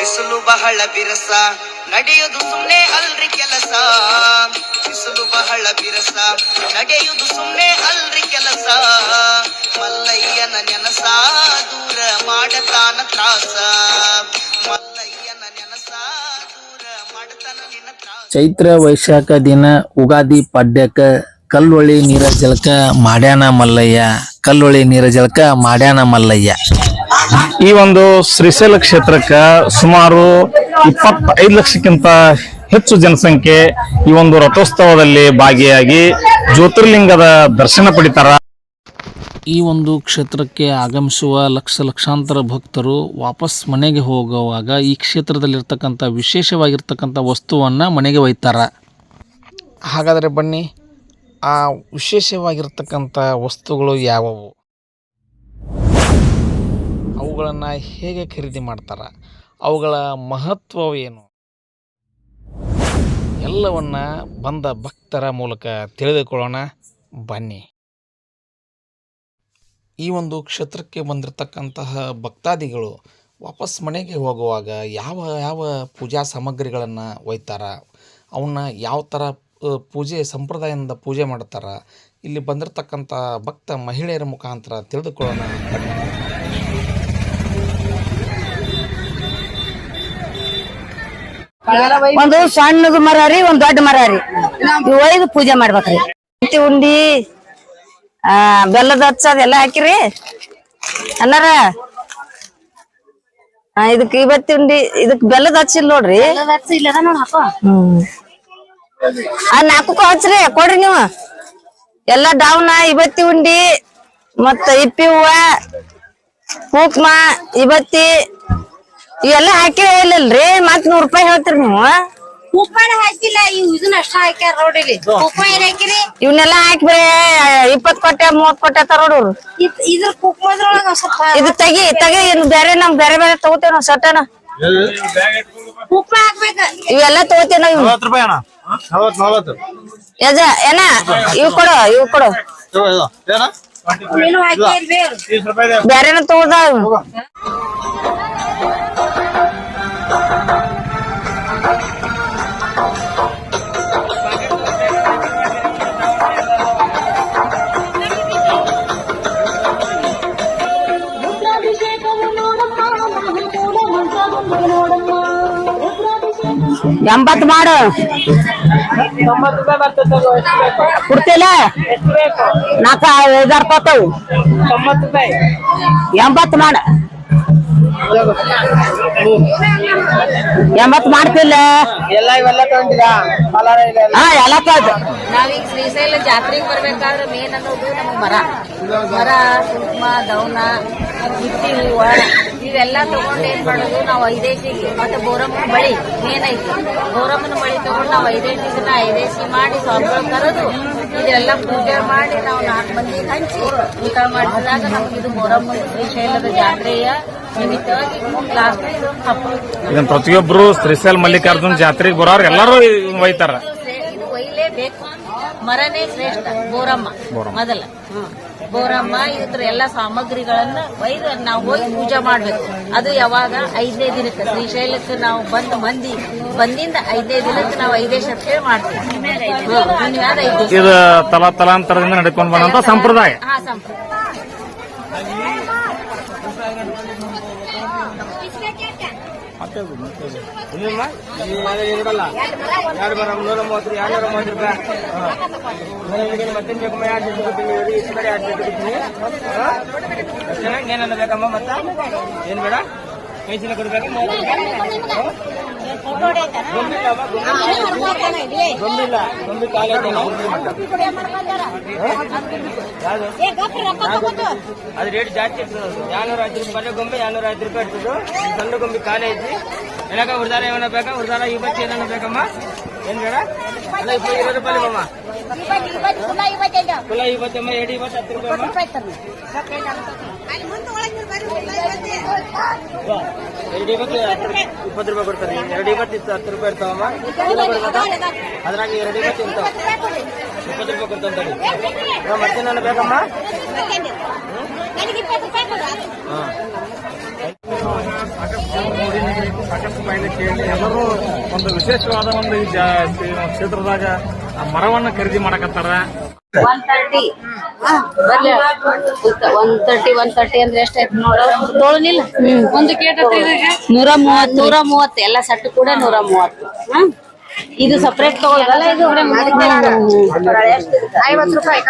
ಬಿಸಿಲು ಬಹಳ ಬಿರಸ. ನಡೆಯುವುದು ಸುಮ್ಮನೆ ಅಲ್ರಿ ಕೆಲಸ. ಬಿಸಿಲು ಬಹಳ ಬಿರಸ. ನಡೆಯುವುದು ಸುಮ್ಮನೆ ಅಲ್ರಿ ಕೆಲಸ. ಮಲ್ಲಯ್ಯನ ನೆನಸ, ದೂರ ಮಾಡತಾನ ತ್ರಾಸ. ಮಲ್ಲಯ್ಯನ ದೂರ ಚೈತ್ರ ವೈಶಾಖ ದಿನ ಉಗಾದಿ ಪಾಡ್ಯಕ್ಕ ಕಲ್ಲೊಳಿ ನೀರ ಜಲಕ ಮಾಡ್ಯಾನ ಮಲ್ಲಯ್ಯ. ಕಲ್ಲೊಳಿ ನೀರ ಜಲಕ ಮಾಡ್ಯಾನ ಮಲ್ಲಯ್ಯ. ಈ ಒಂದು ಶ್ರೀಶೈಲ ಕ್ಷೇತ್ರಕ್ಕೆ ಸುಮಾರು ಇಪ್ಪತ್ತೈದು ಲಕ್ಷಕ್ಕಿಂತ ಹೆಚ್ಚು ಜನಸಂಖ್ಯೆ ಈ ಒಂದು ರಥೋತ್ಸವದಲ್ಲಿ ಭಾಗಿಯಾಗಿ ಜ್ಯೋತಿರ್ಲಿಂಗದ ದರ್ಶನ ಪಡಿತಾರ. ಈ ಒಂದು ಕ್ಷೇತ್ರಕ್ಕೆ ಆಗಮಿಸುವ ಲಕ್ಷ ಲಕ್ಷಾಂತರ ಭಕ್ತರು ವಾಪಸ್ ಮನೆಗೆ ಹೋಗುವಾಗ ಈ ಕ್ಷೇತ್ರದಲ್ಲಿರ್ತಕ್ಕಂಥ ವಿಶೇಷವಾಗಿರ್ತಕ್ಕಂಥ ವಸ್ತುವನ್ನು ಮನೆಗೆ ಒಯ್ತಾರೆ. ಹಾಗಾದರೆ ಬನ್ನಿ ಆ ವಿಶೇಷವಾಗಿರ್ತಕ್ಕಂಥ ವಸ್ತುಗಳು ಯಾವುವು? ಅವುಗಳನ್ನು ಹೇಗೆ ಖರೀದಿ ಮಾಡ್ತಾರೆ? ಅವುಗಳ ಮಹತ್ವವೇನು ಎಲ್ಲವನ್ನ ಬಂದ ಭಕ್ತರ ಮೂಲಕ ತಿಳಿದುಕೊಳ್ಳೋಣ. ಬನ್ನಿ. ಈ ಒಂದು ಕ್ಷೇತ್ರಕ್ಕೆ ಬಂದಿರತಕ್ಕಂತಹ ಭಕ್ತಾದಿಗಳು ವಾಪಸ್ ಮನೆಗೆ ಹೋಗುವಾಗ ಯಾವ ಯಾವ ಪೂಜಾ ಸಾಮಗ್ರಿಗಳನ್ನು ಒಯ್ತಾರ? ಅವನ್ನ ಯಾವ ಥರ ಪೂಜೆ ಸಂಪ್ರದಾಯದಿಂದ ಪೂಜೆ ಮಾಡ್ತಾರ? ಇಲ್ಲಿ ಬಂದಿರತಕ್ಕಂಥ ಭಕ್ತ ಮಹಿಳೆಯರ ಮುಖಾಂತರ ತಿಳಿದುಕೊಳ್ಳೋಣ. ಒಂದು ಸಣ್ಣದು ಮರ ರೀ ಒಂದ್ ದೊಡ್ಡ ಮರ ರೀ. ಒಯ್ದು ಪೂಜೆ ಮಾಡ್ಬೇಕ್ರಿ. ಹತ್ತಿ ಉಂಡಿ ಆ ಬೆಲ್ಲದ ಹಚ್ಚ ಅದೆಲ್ಲ ಹಾಕಿರಿ. ಅನ್ನಾರ? ಇದಕ್ ಇವತ್ತಿ ಉಂಡಿ ಇದಕ್ ಬೆಲ್ಲದ ಹಚ್ಚಿಲ್ ನೋಡ್ರಿ. ಹ್ಮ್. ಆ ನಾಲ್ಕಕ್ಕೂ ಹಚ್ರಿ ಕೊಡ್ರಿ ನೀವು. ಎಲ್ಲ ಡೌನ ಇವತ್ತಿ ಉಂಡಿ ಮತ್ತ ಇಪ್ಪಿ ಹೂವ ಕುಕ್ಮ ಇವತ್ತಿ ಇವೆಲ್ಲ ಹಾಕಿ ಇಲ್ಲಲ್ರಿ? ಮತ್ ನೂರ್ ರೂಪಾಯಿ ಹೇಳ್ತೀರಿ ನೀವು? ಉಪ್ಪಾನ ಹಾಕಿಲ್ಲ ಇವ್ ಇದನ್ನ ಅಷ್ಟ ಹಾಕ್ಯಾರ ನೋಡಿಲಿ ಉಪ್ಪ ಏನ್ ಹಾಕಿರಿ? ಇವನ್ನೆಲ್ಲ ಹಾಕಿ ಬರೇ ಇಪ್ಪತ್ ಕೊಟ್ಟೆ ಮೂವತ್ ಕೊಟ್ಟೆ ತರೋಡು ಇದ್ರ ಕುಕ್ಮದ್ರೊಳಗ ಸ್ವಲ್ಪ ಇದು ತೆಗಿ ತೆಗಿ ಇನ್ ಬೇರೆ ನಮ್ ಬೇರೆ ಬೇರೆ ತಗೋತೇವ್ ನಾವ್ ಸಟ್ಟನ. ಉಪ್ಪ ಹಾಕ್ಬೇಕ. ಇವೆಲ್ಲ ತಗೋತೇವ್ ನಾವ್ ಇವ್. ಯಜ ಏನ ಇವ್ ಕೊಡು ಇವ್ ಕೊಡು. ನೀನು ಹಾಕಿ ಬೇರೆ ಬೇರೆನ ತಗೋದ ಎಂಬತ್ ಮಾಡು. ಕೊಡ್ತಿಲ್ಲ? ನಾಕ ಐದಾರು ರೂಪಾಯಿ. ಎಂಬತ್ ಮಾಡ. ಎಂಬತ್ ಮಾಡ್ತಿಲ್ಲ ಎಲ್ಲ ಇವೆಲ್ಲ ಹಾ ಎಲ್ಲ ತಗೊಂಡ್. ನಾವೀಗ ಶ್ರೀಶೈಲ ಜಾತ್ರೆಗೆ ಬರ್ಬೇಕಾದ್ರೆ ಮೇನ್ ಅನ್ನೋದು ನಮ್ಗೆ ಮರ. ಮರ ಕುಂಕುಮ ದೌನ ಹಿಟ್ಟಿ ಹೂವ ಇವೆಲ್ಲ ತಗೊಂಡು ಏನ್ ಮಾಡೋದು ನಾವು ಐದೇಸಿಗೆ ಮತ್ತೆ ಬೋರಮ್ಮನ ಬಳಿ ಮೇನ್ ಐತಿ. ಬೋರಮ್ಮನ ಬಳಿ ತಗೊಂಡು ನಾವು ಐದೈಸಿ ಐದೇಸಿ ಮಾಡಿ ಸ್ವಾಮಿಗಳು ಕರೆದು ಇದೆಲ್ಲ ಪೂಜೆ ಮಾಡಿ ನಾವು ನಾಲ್ಕು ಮಂದಿ ಹಂಚಿ ಊಟ ಮಾಡಿದಾಗ ನಮ್ಗೆ ಇದು ಬೋರಮ್ಮನ ಶ್ರೀಶೈಲದ ಜಾತ್ರೆಯ ಇದನ್ನ ಪ್ರತಿಯೊಬ್ರು ಶ್ರೀಶೈಲ್ ಮಲ್ಲಿಕಾರ್ಜುನ್ ಜಾತ್ರೆಗೆ ಬರೋರು ಎಲ್ಲರೂ ಒಯ್ತಾರ. ಇದು ಒಯ್ಲೇಬೇಕು. ಮರನೇ ಶ್ರೇಷ್ಠ ಬೋರಮ್ಮ. ಮೊದಲ. ಬೋರಮ್ಮ ಇದ್ರ ಎಲ್ಲ ಸಾಮಗ್ರಿಗಳನ್ನ ಒಯ್ದು ನಾವು ಹೋಗಿ ಪೂಜೆ ಮಾಡ್ಬೇಕು. ಅದು ಯಾವಾಗ? ಐದನೇ ದಿನಕ್ಕೆ. ಶ್ರೀಶೈಲಕ್ಕೆ ನಾವು ಬಂದು ಮಂದಿ ಬಂದಿಂದ ಐದನೇ ದಿನಕ್ಕೆ ನಾವು ಐದೇ ಶಕ್ತಿ ಮಾಡ್ತೀವಿ. ಇದು ತಲಾ ತಲಾಂತರದಿಂದ ನಡ್ಕೊಂಡು ಬಂದಂತ ಸಂಪ್ರದಾಯ. ಹಾ ಸಂಪ್ರದಾಯ. ಏನ್ ಬೇಡ ಕೈ ಚೀಲ ಕೊಡ್ಬೇಕು ಗೊಂಬಿಲ್ಲ ಗೊಂಬಿ ಕಾಲ ಅದು ರೇಟ್ ಜಾಸ್ತಿ ಇರ್ತದೆ ಎರಡ್ನೂರ ಐದು ರೂಪಾಯಿ ಗೊಂಬೆ ಎರಡ್ನೂರ ಐದು ರೂಪಾಯಿ ಇರ್ತದೆ ಸಣ್ಣ ಗೊಂಬಿ ಖಾಲಿ ಐತಿ ಏನಕ್ಕ ಹುಡ್ದಾರ ಏನ ಬೇಕಾ ಹುಡ್ದಾರ ಈ ಬಚ್ಚಿ ಏನಾನ ಬೇಕಮ್ಮ ಏನ್ ಬೇಡ ಅಲ್ಲ ಇಪ್ಪ ಇರೋ ರೂಪಾಯಿ ಅಮ್ಮ ಕುಲ ಇವತ್ತಮ್ಮ ಎರಡು ಇವತ್ತು ಹತ್ತು ರೂಪಾಯಿ ಅಮ್ಮ ಎರಡು ಇವತ್ತು ಇಪ್ಪತ್ತು ರೂಪಾಯಿ ಕೊಡ್ತಾರೆ ಎರಡು ಇವತ್ತು ಇತ್ತು ಹತ್ತು ರೂಪಾಯಿ ಇರ್ತಾವಮ್ಮ ಚೀಲ ಕೊಡ್ಬೇಕಾ? ಅದ್ರಾಗ ಎರಡು ಇವತ್ತು ಇರ್ತಾವ ಇಪ್ಪತ್ತು ರೂಪಾಯಿ ಕೊಡ್ತಾನೆ ಮತ್ತೆ ನಾನು ಬೇಕಮ್ಮ ಹಾ ಸಾಕಷ್ಟು ಮಾಹಿತಿ ಕೇಳಿ ಎಲ್ಲರೂ ಒಂದು ವಿಶೇಷವಾದ ಒಂದು ಕ್ಷೇತ್ರದಾಗ ಮರವನ್ನು ಖರೀದಿ ಮಾಡಕತ್ತಾರ ಒನ್ ತರ್ಟಿ ಬರ್ಲಿ. ಒನ್ ತರ್ಟಿ ಒನ್ ತರ್ಟಿ ಅಂದ್ರೆ ಎಷ್ಟಾಯ್ತು ನೋಡು. ತೋಳನಿಲ್ಲ? ಒಂದು ಕೇಟ್ ನೂರ ಮೂವತ್ತು. ನೂರ ಮೂವತ್ತು. ಎಲ್ಲ ಸೆಟ್ ಕೂಡ ನೂರ ಮೂವತ್ತು. ಇದು ಸಪ್ರೇಟ್ ತಗೊಳ್ಳಲ್ಲ ಇದು ಐವತ್ತು ರೂಪಾಯಿ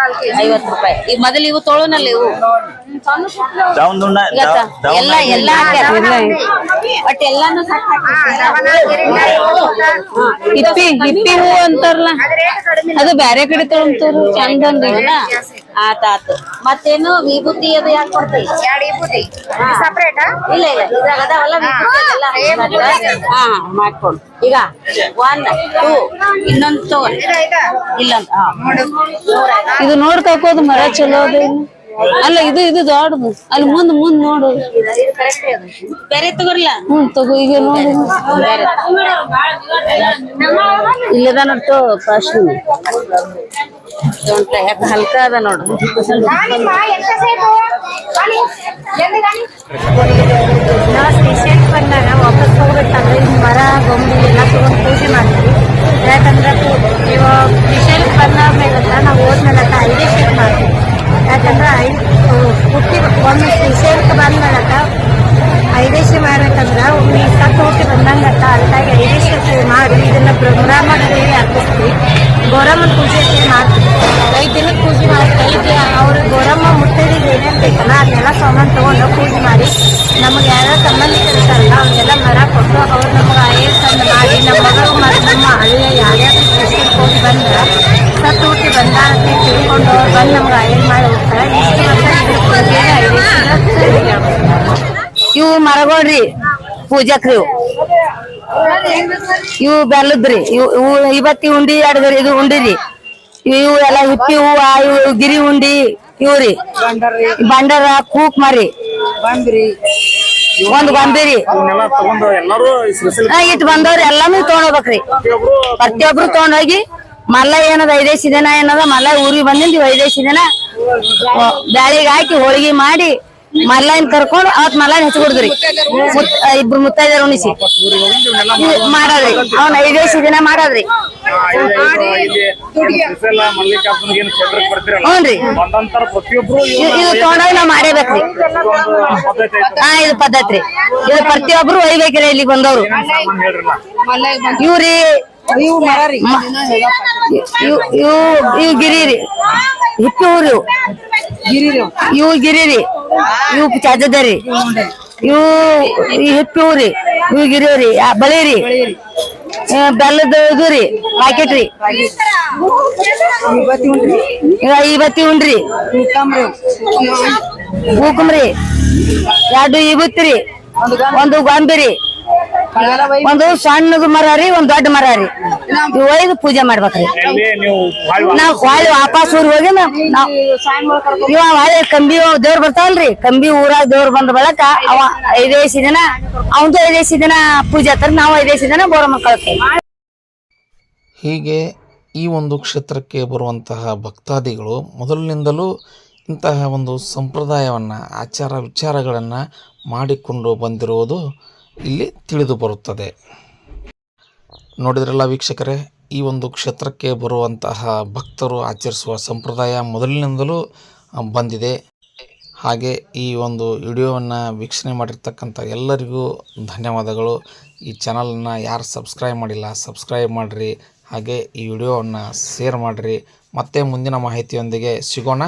ಐವತ್ತು ರೂಪಾಯಿ. ಈ ಮೊದಲು ಇವು ತೋಳನಲ್ಲ ಇವು? ಇವತ್ತ ಎಲ್ಲ ಎಲ್ಲ ಬಟ್ ಎಲ್ಲಾನು. ಹಿಪ್ಪಿ ಹಿಪ್ಪಿ ಹೂ ಅಂತಾರಲ್ಲ. ಅದು ಬ್ಯಾರೆ ಕಡೆ ತಗೊಂತಾರ. ಚಂದ ಅಲ್ಲ? ಆತ ಆತು. ಮತ್ತೇನು ವಿಭೂತಿ ಅದು ಯಾಕೆ ಕೊಡ್ತೀವಿ ಇಲ್ಲ ಇಲ್ಲ. ಇದ್ರಾಗ ಅದಾವಲ್ಲ ವಿಭೂತಿ ಅದೆಲ್ಲ ಹಾ ಮಾಡ್ಕೊಂಡು. ಈಗ ಒನ್ ಟೂ ಇನ್ನೊಂದು ತಗೊಂಡು ಇಲ್ಲೊಂದು ಇದು ನೋಡ್ತಾಕೋದು ಮರ ಚಲೋ ಅದ. ಅಲ್ಲ ಇದು ಇದು ದೊಡ್ಡದು ಅಲ್ಲಿ ಮುಂದ್ ಮುಂದ್ ನೋಡು. ಬೇರೆ ತಗೋರ್ಲ? ಹ್ಮ್ ತಗೋ ಈಗ ನೋಡು. ಇಲ್ಲದ ನೋಡ್ತು ಫಸ್ಟ್ ಹಲ್ಕ ಅದ ನೋಡು. ಬಂದಾಗ ವಾಪಸ್ ಹೋಗ್ಬೇಕಂದ್ರೆ ಈ ಮರ ಗೊಂಬಿ ಎಲ್ಲ ತಗೊಂಡು ಪೂಜೆ ಮಾಡ್ತೀವಿ. ಯಾಕಂದ್ರೆ ಇವಾಗ ನೀವು ಬಂದ ಮೇಲೆ ನಾವು ಹೋದ್ಮೇಲೆ ಐದೇ ಯಾಕಂದ್ರೆ ಐದು ಹುಟ್ಟಿ ಒಮ್ಮೆ ಶ್ರೀಶೈಲಕ್ಕೆ ಬಂದ್ಮೇಲೆ ಐದೇಶಿ ಮಾಡ್ಬೇಕಂದ್ರೆ ಒಮ್ಮೆ ಸತ್ತು ಹುಟ್ಟಿ ಬಂದಂಗತ್ತ ಅದಕ್ಕಾಗಿ ಐದೇಶಿ ಮಾಡಿ ಇದನ್ನ ಪ್ರೋಗ್ರಾಮ್ ಹೇಳಿ ಹಾಕಿಸ್ತೀವಿ. ಗೌರಮ್ಮನ ಪೂಜೆ ಮಾಡಿ ಮಾಡ್ತೀವಿ. ಐದು ದಿನಕ್ಕೆ ಪೂಜೆ ಮಾಡ್ತೀವಿ ಅವ್ರ ಗೌರಮ್ಮ ಮುಟ್ಟಿದ ಏನೇನು ಬೇಕಲ್ಲ, ಅದನ್ನೆಲ್ಲ ಸಾಮಾನು ತಗೊಂಡು ಪೂಜೆ ಮಾಡಿ. ನಮಗೆ ಯಾರ ಸಂಬಂಧಿಕರು ಇರ್ತಾರಲ್ಲ ಅವ್ರಿಗೆಲ್ಲ ಮರ ಕೊಟ್ಟು ಅವ್ರು ನಮಗೆ ಆಯೇ ತಂದು ಮಾಡಿ ನಮ್ಮ ಮಗಳು ಮತ್ತು ನಮ್ಮ ಹಳ್ಳಿಯ ಯಾರ್ಯಾರು ಹೋಗಿ ಬಂದ್ರೆ, ಸತ್ತು ಹುಟ್ಟಿ ಬಂದ ತಿಳ್ಕೊಂಡು ಬಂದು ನಮ್ಗೆ ಮಾಡಿ ಹೋಗ್ತಾರೆ. ಇಷ್ಟು ವರ್ಷ ಇವು ಮರಗಳ್ರಿ ಪೂಜಕ್ರಿ ಇವು ಇವು ಬೆಲ್ಲದ್ರಿ ಇವು ಇವು ಇವತ್ತಿ ಉಂಡಿ ಎರಡು ಇದು ಉಂಡಿರಿ. ಇವು ಎಲ್ಲ ಹಿಪ್ಪಿ ಹೂವ ಇವು ಗಿರಿ ಉಂಡಿ ಇವ್ರಿ. ಬಂಡರ ಕೂಕ್ ಮರಿ. ಒಂದ್ ಗೊಂಬಿರಿ ತಗೊಂಡು ಶ್ರೀಶೈಲ ಇಟ್ ಬಂದವ್ರಿ ಎಲ್ಲಾನು ತಗೊಂಡೋಗ್ಬೇಕ್ರಿ ಪ್ರತಿಯೊಬ್ರು ತಗೊಂಡೋಗಿ ಮಲ್ಲ ಏನದ ಐದೇಸಿ ದಿನ ಏನದ? ಮಲ್ಲ ಊರಿಗೆ ಬಂದಿಂದ ಇವ್ ಐದೇಸಿ ದಿನ ಬ್ಯಾಳಿಗೆ ಹಾಕಿ ಹೋಳಿಗೆ ಮಾಡಿ ಮಲ್ಲನ್ ಕರ್ಕೊಂಡು ಅವತ್ ಮಲ್ಲನ್ ಹಚ್ಕೊಡ್ದ್ರಿ ಇಬ್ರು ಮುತ್ತೈದರ ಉಣಿಸಿ. ಮಾಡಾದ್ರಿ. ಅವ್ನ ಐದೇಸಿ ದಿನ ಮಾಡದ್ರಿ. ಹ್ಞೂನ್ರಿ ಇದು ತಗೊಂಡೋಗಿ ನಾವ್ ಮಾಡೇಬೇಕ್ರಿ. ಹಾ ಇದು ಪದ್ಧತಿ ಇದು ಪ್ರತಿಯೊಬ್ರು ಒಯ್ಬೇಕ್ರಿ ಇಲ್ಲಿ ಬಂದವ್ರು. ಇವ್ರಿ ಇವು ಇವು ಇವು ಗಿರಿ ರೀ ಹಿಪ್ಪಿ ಊರು. ಇವು ಗಿರಿರಿ. ಇವು ಚಾಜದ ರೀ ಇವು ಈ ಹಿಪ್ಪಿ ಊರಿ. ಇವು ಗಿರಿ ರೀ ಆ, ಬಳಿ ರೀ ಆ, ಬೆಲ್ಲದ ಇದು ರೀ ಪ್ಯಾಕೆಟ್ ರೀ. ಇವತ್ತಿ ಉಂಡ್ರಿ. ಹೂಕುಮ್ರಿ ಎರಡು ಇವತ್ತು ರೀ ಒಂದು ಗೊಂಬಿ ರೀ. ಒಂದು ಸಣ್ಣದು ಮರ ರೀ ಒಂದ್ ದೊಡ್ಡ ಮರ ರೀ. ಇವ್ ಒಯ್ದು ಪೂಜೆ ಮಾಡ್ಬೇಕ್ರಿ. ನೀವು ಹೊಳ್ಳಿ ವಾಪಸ್ ಊರ್ ಹೋಗಿ ನಾವ್ ಇವ ಹೊಳ್ಳಿ ಕಂಬಿ ದೇವ್ರ ಬರ್ತಾವಲ್ರಿ. ಕಂಬಿ ಊರ ದೇವ್ರ ಬಂದ ಬಳಕ ಅವ ಐದೇಸಿ ದಿನ. ಅವಂದು ಐದೇಸಿ ದಿನ ಪೂಜೆ ಆತರ ನಾವು ಐದೇಸಿ ದಿನ ಬೋರ ಮಕ್ಕಳ ಹೀಗೆ ಈ ಒಂದು ಕ್ಷೇತ್ರಕ್ಕೆ ಬರುವಂತಹ ಭಕ್ತಾದಿಗಳು ಮೊದಲಿನಿಂದಲೂ ಇಂತಹ ಒಂದು ಸಂಪ್ರದಾಯವನ್ನು ಆಚಾರ ವಿಚಾರಗಳನ್ನು ಮಾಡಿಕೊಂಡು ಬಂದಿರುವುದು ಇಲ್ಲಿ ತಿಳಿದು ಬರುತ್ತದೆ. ನೋಡಿದ್ರಲ್ಲ ವೀಕ್ಷಕರೇ, ಈ ಒಂದು ಕ್ಷೇತ್ರಕ್ಕೆ ಬರುವಂತಹ ಭಕ್ತರು ಆಚರಿಸುವ ಸಂಪ್ರದಾಯ ಮೊದಲಿನಿಂದಲೂ ಬಂದಿದೆ. ಹಾಗೆ ಈ ಒಂದು ವಿಡಿಯೋವನ್ನು ವೀಕ್ಷಣೆ ಮಾಡಿರ್ತಕ್ಕಂಥ ಎಲ್ಲರಿಗೂ ಧನ್ಯವಾದಗಳು. ಈ ಚಾನಲನ್ನು ಯಾರು ಸಬ್ಸ್ಕ್ರೈಬ್ ಮಾಡಿಲ್ಲ, ಸಬ್ಸ್ಕ್ರೈಬ್ ಮಾಡಿರಿ. ಹಾಗೆ ಈ ವಿಡಿಯೋವನ್ನು ಶೇರ್ ಮಾಡಿರಿ. ಮತ್ತೆ ಮುಂದಿನ ಮಾಹಿತಿಯೊಂದಿಗೆ ಸಿಗೋಣ.